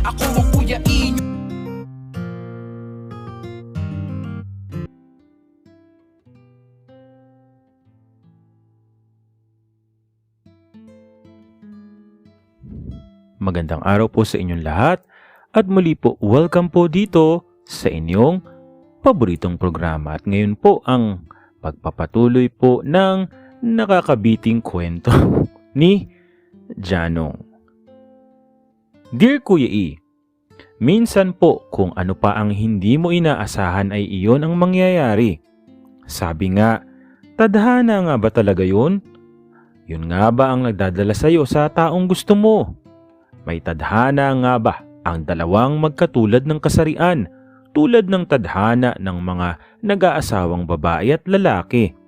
Ako ang Kuya E Magandang araw po sa inyong lahat at muli po welcome po dito sa inyong paboritong programa at ngayon po ang pagpapatuloy po ng nakakabiting kwento ni Janong. Dear Kuya E, minsan po kung ano pa ang hindi mo inaasahan ay iyon ang mangyayari. Sabi nga, tadhana nga ba talaga yun? Yun nga ba ang nagdadala sa'yo sa taong gusto mo? May tadhana nga ba ang dalawang magkatulad ng kasarian tulad ng tadhana ng mga nag-aasawang babae at lalaki?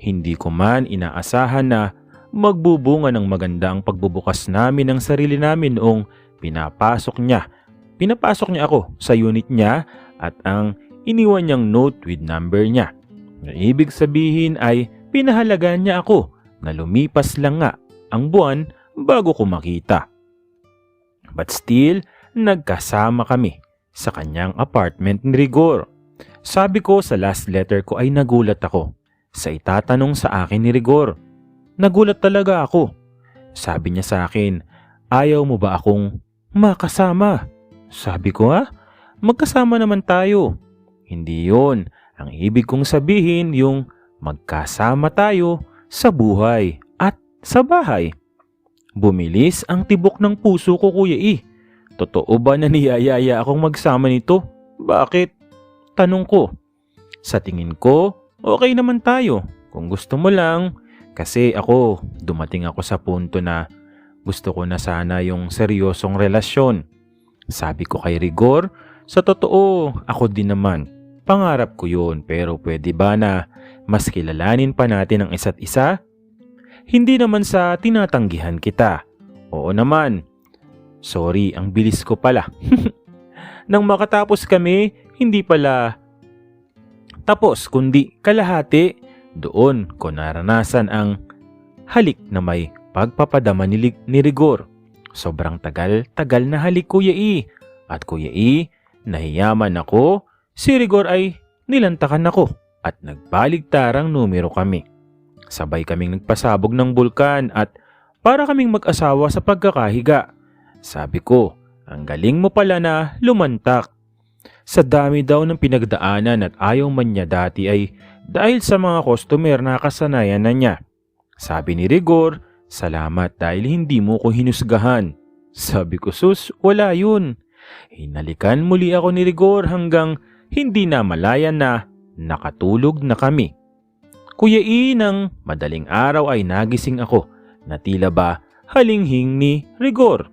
Hindi ko man inaasahan na magbubunga ng maganda ang pagbubukas namin ng sarili namin noong pinapasok niya. Pinapasok niya ako sa unit niya at ang iniwan niyang note with number niya. Ang ibig sabihin ay pinahalagaan niya ako na lumipas lang nga ang buwan bago ko makita. But still, nagkasama kami sa kanyang apartment ni Rigor. Sabi ko sa last letter ko ay nagulat ako sa itatanong sa akin ni Rigor. Nagulat talaga ako. Sabi niya sa akin, ayaw mo ba akong makasama? Sabi ko ha, magkasama naman tayo. Hindi yon. Ang ibig kong sabihin yung magkasama tayo sa buhay at sa bahay. Bumilis ang tibok ng puso ko kuya eh. Totoo ba na niyayaya akong magsama nito? Bakit? Tanong ko. Sa tingin ko, okay naman tayo. Kung gusto mo lang, kasi ako, dumating ako sa punto na gusto ko na sana yung seryosong relasyon. Sabi ko kay Rigor, sa totoo, ako din naman. Pangarap ko yun pero pwede ba na mas kilalanin pa natin ang isa't isa? Hindi naman sa tinatanggihan kita. Oo naman. Sorry, ang bilis ko pala. Nang makatapos kami, hindi pala tapos kundi kalahati. Doon ko naranasan ang halik na may pagpapadama ni, ni Rigor. Sobrang tagal-tagal na halik Kuya E. At Kuya E, nahiyaman ako. Si Rigor ay nilantakan ako at nagbaligtarang numero kami. Sabay kaming nagpasabog ng bulkan at para kaming mag-asawa sa pagkakahiga. Sabi ko, ang galing mo pala na lumantak. Sa dami daw ng pinagdaanan at ayaw man niya dati ay dahil sa mga customer na kasanayan na niya. Sabi ni Rigor, salamat dahil hindi mo ko hinusgahan. Sabi ko sus, wala yun. Hinalikan muli ako ni Rigor hanggang hindi na malayan na nakatulog na kami. Kuya E, ng madaling araw ay nagising ako na tila ba halinghing ni Rigor.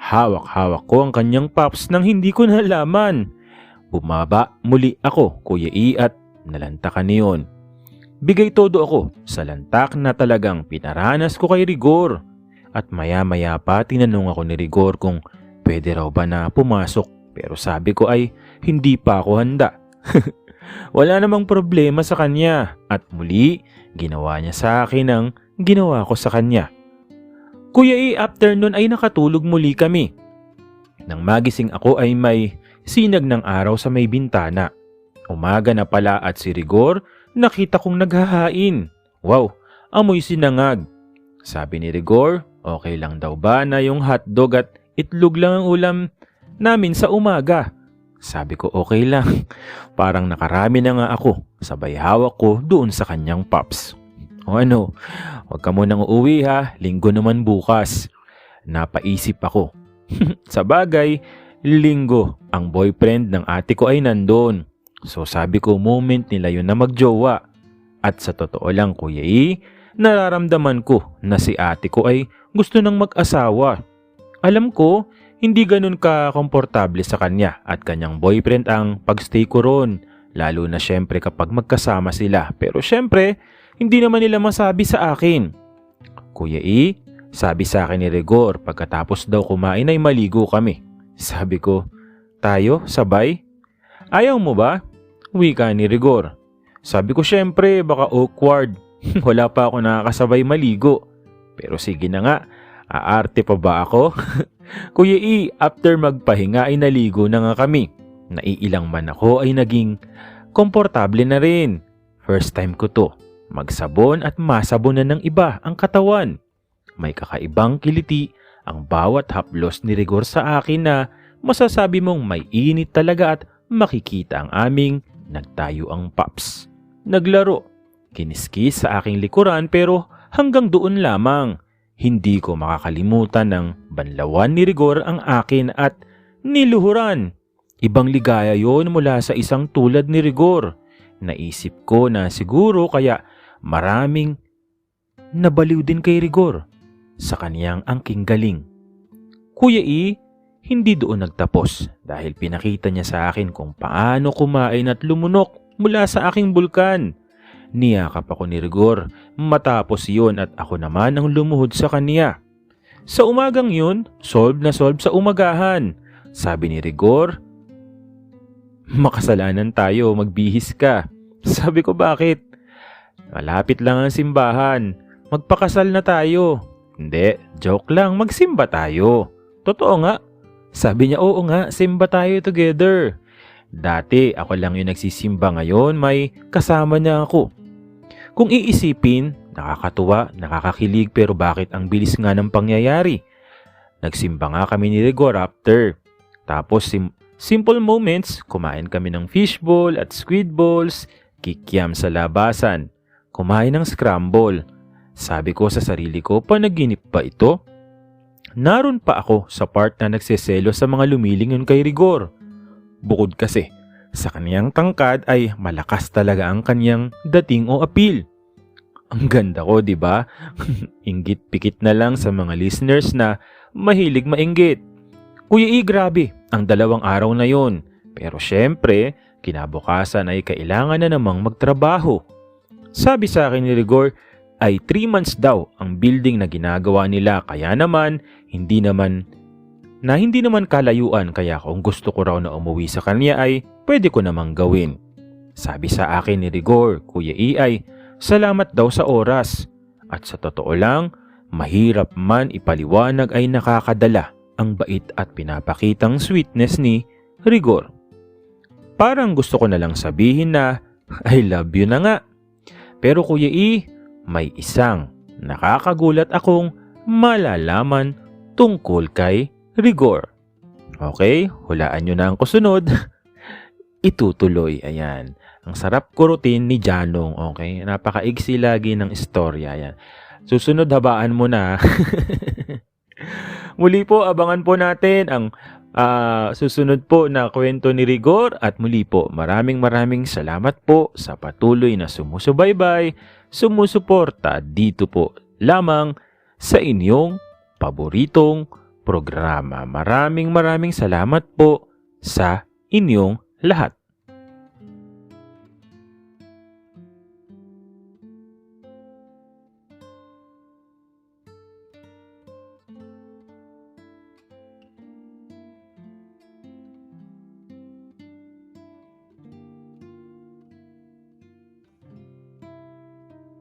Hawak-hawak ko ang kanyang pops nang hindi ko nalaman. Bumaba muli ako, Kuya E, at nalantakan niyon. Bigay todo ako sa lantak na talagang pinaranas ko kay Rigor. At maya-maya pa tinanong ako ni Rigor kung pwede raw ba na pumasok pero sabi ko ay hindi pa ako handa. Wala namang problema sa kanya at muli ginawa niya sa akin ang ginawa ko sa kanya. Kuya E, after nun ay nakatulog muli kami. Nang magising ako ay may sinag ng araw sa may bintana. Umaga na pala at si Rigor nakita kong naghahain. Wow, amoy sinangag. Sabi ni Rigor, okay lang daw ba na yung hotdog at itlog lang ang ulam namin sa umaga. Sabi ko okay lang. Parang nakarami na nga ako. Sabay hawak ko doon sa kanyang pops. O ano, huwag ka munang uuwi ha. Linggo naman bukas. Napaisip ako. sa bagay, linggo, ang boyfriend ng ate ko ay nandun. So sabi ko moment nila yun na magjowa. At sa totoo lang kuya E, nararamdaman ko na si ate ko ay gusto ng mag-asawa. Alam ko, hindi ganun ka komportable sa kanya at kanyang boyfriend ang pagstay ko ron. Lalo na syempre kapag magkasama sila. Pero syempre, hindi naman nila masabi sa akin. Kuya E, sabi sa akin ni Rigor pagkatapos daw kumain ay maligo kami. Sabi ko, tayo, sabay? Ayaw mo ba? Wika ni Rigor. Sabi ko syempre baka awkward. Wala pa ako nakakasabay maligo. Pero sige na nga, aarte pa ba ako? Kuya E, after magpahinga ay naligo na nga kami. Naiilang man ako ay naging komportable na rin. First time ko to. Magsabon at masabon na ng iba ang katawan. May kakaibang kiliti ang bawat haplos ni Rigor sa akin na masasabi mong may init talaga at makikita ang aming nagtayo ang paps. Naglaro. Kiniskis sa aking likuran pero hanggang doon lamang. Hindi ko makakalimutan ng banlawan ni Rigor ang akin at niluhuran. Ibang ligaya yon mula sa isang tulad ni Rigor. Naisip ko na siguro kaya maraming nabaliw din kay Rigor sa kaniyang angking galing. Kuya E, hindi doon nagtapos dahil pinakita niya sa akin kung paano kumain at lumunok mula sa aking bulkan. Niyakap ako ni Rigor matapos iyon at ako naman ang lumuhod sa kaniya. Sa umagang yun, solve na solve sa umagahan. Sabi ni Rigor, Makasalanan tayo, magbihis ka. Sabi ko bakit? Malapit lang ang simbahan. Magpakasal na tayo. Hindi, joke lang, magsimba tayo. Totoo nga. Sabi niya, oo nga, simba tayo together. Dati, ako lang yung nagsisimba ngayon, may kasama niya ako. Kung iisipin, nakakatuwa, nakakakilig pero bakit ang bilis nga ng pangyayari? Nagsimba nga kami ni Rigor after. Tapos sim- simple moments, kumain kami ng fishball at squid balls, kikiam sa labasan, kumain ng scramble. Sabi ko sa sarili ko, panaginip pa ito? Naroon pa ako sa part na nagseselo sa mga lumilingon kay Rigor. Bukod kasi, sa kaniyang tangkad ay malakas talaga ang kaniyang dating o appeal. Ang ganda ko, di ba? Inggit pikit na lang sa mga listeners na mahilig mainggit. Kuya E, grabe, ang dalawang araw na yon. Pero syempre, kinabukasan ay kailangan na namang magtrabaho. Sabi sa akin ni Rigor, ay 3 months daw ang building na ginagawa nila kaya naman hindi naman na hindi naman kalayuan kaya kung gusto ko raw na umuwi sa kanya ay pwede ko namang gawin. Sabi sa akin ni Rigor, Kuya E ay salamat daw sa oras at sa totoo lang mahirap man ipaliwanag ay nakakadala ang bait at pinapakitang sweetness ni Rigor. Parang gusto ko na lang sabihin na I love you na nga. Pero Kuya E, may isang nakakagulat akong malalaman tungkol kay Rigor. Okay, hulaan nyo na ang kusunod. Itutuloy, ayan. Ang sarap kurutin ni Janong, okay? Napakaigsi lagi ng istorya, ayan. Susunod, habaan mo na. muli po, abangan po natin ang ah, susunod po na kwento ni Rigor at muli po, maraming maraming salamat po sa patuloy na sumusubaybay, sumusuporta dito po lamang sa inyong paboritong programa. Maraming maraming salamat po sa inyong lahat.